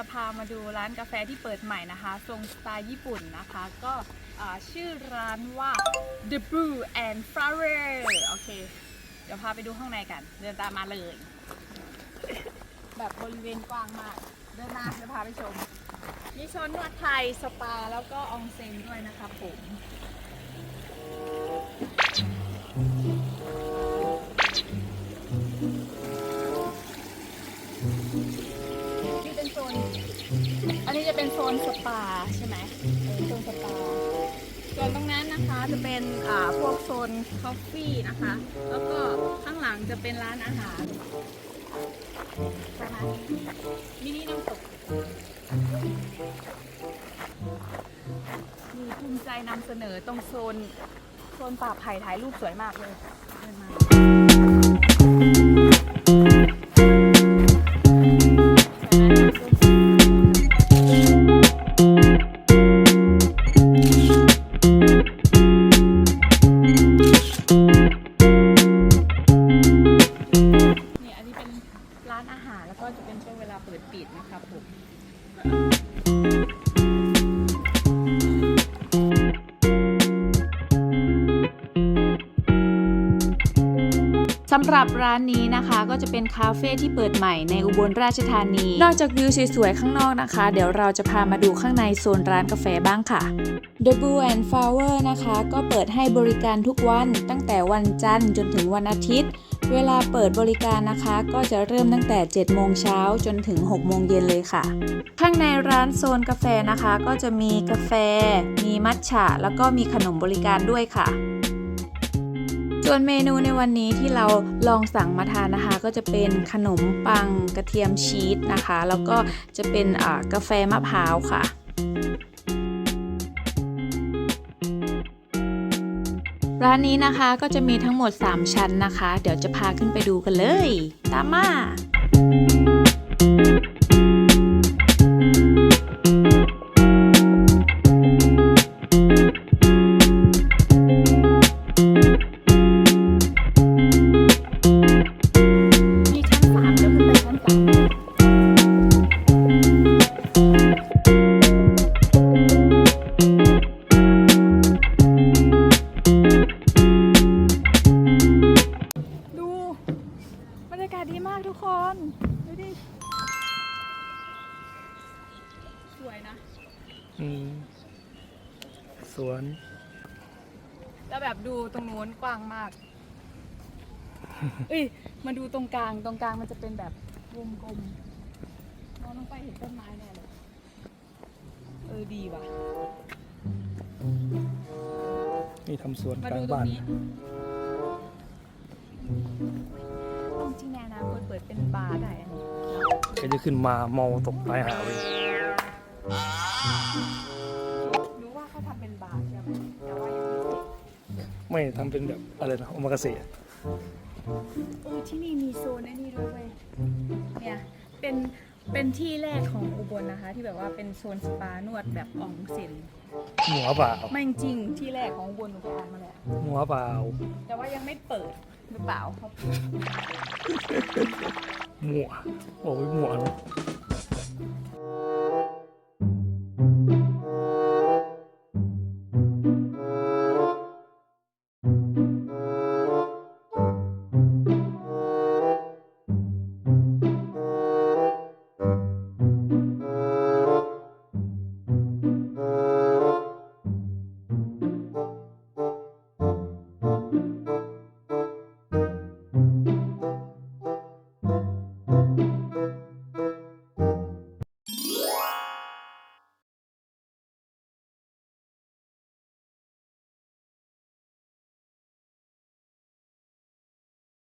จะพามาดูร้านกาแฟที่เปิดใหม่นะคะ ทรงสไตล์ญี่ปุ่นนะคะ ก็ชื่อร้านว่า The Brew and Flower โอเค เดี๋ยวพาไปดูข้างในกัน เดินตามมาเลย แบบบริเวณกว้างมาก เดินมาเดี๋ยวพาไปชม มีโซนนวดไทยสปาแล้วก็อองเซ็นด้วยนะคะผมนี่เป็นโซน อันนี้จะเป็นโซนสปาใช่ไหมโซนสปา ส่วนตรงนั้นนะคะจะเป็นอ่าพวกโซนคอฟฟี่นะคะ แล้วก็ข้างหลังจะเป็นร้านอาหาร นะคะมินิน้ำตกมีภูมิใจนำเสนอตรงโซนโซนป่าไผ่ถ่ายรูปสวยมากเลย สำหรับร้านนี้นะคะก็จะเป็นคาเฟ่ที่เปิดใหม่ในอุบลราชธานี นอกจากวิวสวยๆข้างนอกนะคะ เดี๋ยวเราจะพามาดูข้างในโซนร้านกาแฟบ้างค่ะ The Blue and Flower นะคะ ก็เปิดให้บริการทุกวันตั้งแต่วันจันทร์จนถึงวันอาทิตย์ เวลาเปิดบริการนะคะ ก็จะเริ่มตั้งแต่ 7 โมงเช้าจนถึง 6 โมงเย็นเลยค่ะ ข้างในร้านโซนกาแฟนะคะ ก็จะมีกาแฟ มีมัทฉะแล้วก็มีขนมบริการด้วยค่ะ ส่วนเมนูในวันนี้ที่เราลองสั่งมาทานนะคะ ก็จะเป็นขนมปังกระเทียมชีสนะคะ แล้วก็จะเป็นกาแฟมะพร้าวค่ะร้านนี้นะคะก็จะมีทั้งหมด 3 ชั้นนะคะ เดี๋ยวจะพาขึ้นไปดูกันเลย ตามมา ดีมากทุกคน ดูดิ สวยนะ อืมสวน แล้วแบบดูตรงนู้นกว้างมาก เอ้ย มาดูตรงกลาง ตรงกลางมันจะเป็นแบบวงกลมมองลงไปเห็นต้นไม้แน่เลย เออดีว่ะ นี่ทำสวนมากลาดูงตรบ้างนนี้จริ ดเป็นบาร์ได้อันนี้ก็จะขึ้นมาเมาตกตายหาเลยรู้ว่าเขาทำเป็นบาร์ใช่ไหมแต่ว่ายังไม่เสร็จไม่ทำเป็นแบบอะไรนะโอมากาเสะเออที่นี่มีโซนไอ้นี่ด้วยเว้ยเนี่ย เป็น เป็นที่แรกของอุบลนะคะ ที่แบบว่าเป็นโซนสปานวดแบบอองเซ็นหัวเปล่าไม่จริงๆที่แรกของอุบลหนูไปอ่านมาแล้วหัวเปล่า แต่ว่ายังไม่เปิด หรือเปล่าเขาหมวกบอกไว้หมวก